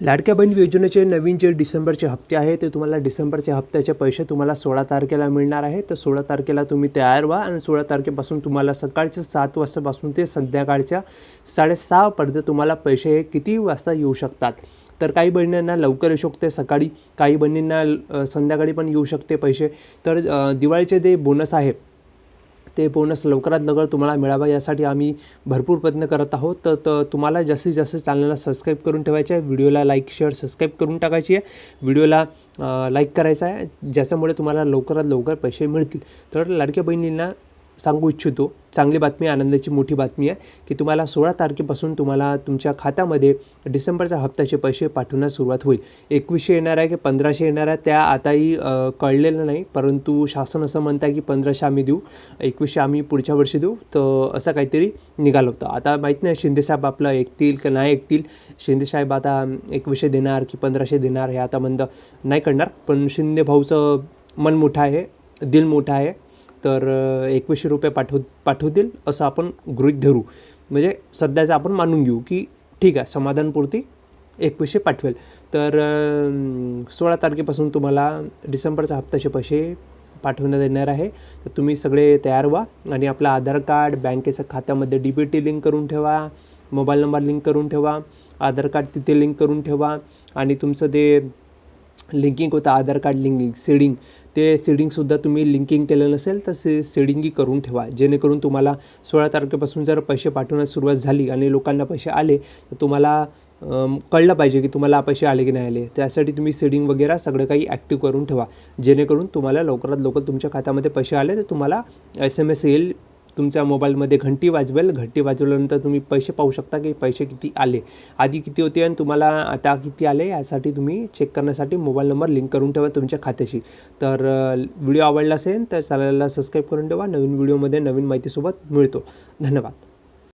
लाडक्या बहीण योजनेचे नवीन जे डिसेंबरचे हप्ते आहे ते तुम्हाला डिसेंबरचे हप्त्याचे पैसे तुम्हाला सोळा तारखेला मिळणार आहे. तर सोळा तारखेला तुम्ही तयार व्हा आणि सोळा तारखेपासून तुम्हाला सकाळच्या सात वाजतापासून ते संध्याकाळच्या साडेसहापर्यंत तुम्हाला पैसे हे किती वाजता येऊ शकतात? तर काही बहिणींना लवकर येऊ शकते सकाळी काही बहिणींना संध्याकाळी पण येऊ शकते पैसे. तर दिवाळीचे जे बोनस आहे ते बोनस लवकरात लवकर तुम्हाला मिळावा. यासाठी आम्ही भरपूर प्रयत्न करत आहोत. तर तर तुम्हाला जास्तीत जास्त चॅनलला सबस्क्राईब करून ठेवायचे आहे. व्हिडिओला लाईक शेअर सबस्क्राईब करून टाकायची आहे. व्हिडिओला लाईक करायचा आहे. ज्याच्यामुळे तुम्हाला लवकरात लवकर पैसे मिळतील. तर लाडक्या बहिणींना सांगू इच्छितो. चांगली बातमी आनंदाची मोठी बातमी आहे की तुम्हाला सोळा तारखेपासून तुम्हाला तुमच्या खात्यामध्ये डिसेंबरच्या हप्त्याचे पैसे पाठवण्यास सुरुवात होईल. एकवीसशे येणार आहे की पंधराशे येणार आहे त्या आताही कळलेलं नाही. परंतु शासन असं म्हणतं आहे की पंधराशे आम्ही देऊ एकवीसशे आम्ही पुढच्या वर्षी देऊ. तर असं काहीतरी निघालं होतं. आता माहीत नाही शिंदेसाहेब आपलं ऐकतील की नाही ऐकतील. शिंदेसाहेब आता एकवीसशे देणार की पंधराशे देणार हे आता मंद नाही करणार पण शिंदे भाऊचं मन मोठं आहे दिल मोठं आहे. तर एकवीसशे रुपये पाठव पाठवतील असं आपण गृहीत धरू. म्हणजे सध्याचं आपण मानून घेऊ की ठीक आहे समाधानपुरती एकवीसशे पाठवेल. तर सोळा तारखेपासून तुम्हाला डिसेंबरचा हप्त्याचे पैसे पाठवण्यात येणार आहे. तर तुम्ही सगळे तयार व्हा आणि आपलं आधार कार्ड बँकेचं खात्यामध्ये डी बी टी लिंक करून ठेवा मोबाईल नंबर लिंक करून ठेवा आधार कार्ड तिथे लिंक करून ठेवा आणि तुमचं ते लिंकिंग होतं आधार कार्ड लिंकिंग सीडिंग ते सीडिंगसुद्धा तुम्ही लिंकिंग केलं नसेल तर से सीडिंगही करून ठेवा. जेणेकरून तुम्हाला सोळा तारखेपासून जर पैसे पाठवण्यास सुरुवात झाली आणि लोकांना पैसे आले तर तुम्हाला कळलं पाहिजे की तुम्हाला पैसे आले की नाही आले. त्यासाठी तुम्ही सीडिंग वगैरे सगळं काही ॲक्टिव्ह करून ठेवा. जेणेकरून तुम्हाला लवकरात लवकर तुमच्या खात्यामध्ये पैसे आले तर तुम्हाला एस एम एस येईल तुमच्या मोबाईलमध्ये घंटी वाजवेल. घंटी वाजवल्यानंतर तुम्ही पैसे पाहू शकता की पैसे किती आले. आधी किती होते आणि तुम्हाला आता किती आले यासाठी तुम्ही चेक करण्यासाठी मोबाईल नंबर लिंक करून ठेवा तुमच्या खात्याशी. तर व्हिडिओ आवडला असेल तर चॅनलला सबस्क्राईब करून ठेवा. नवीन व्हिडिओमध्ये नवीन माहितीसोबत मिळतो. धन्यवाद.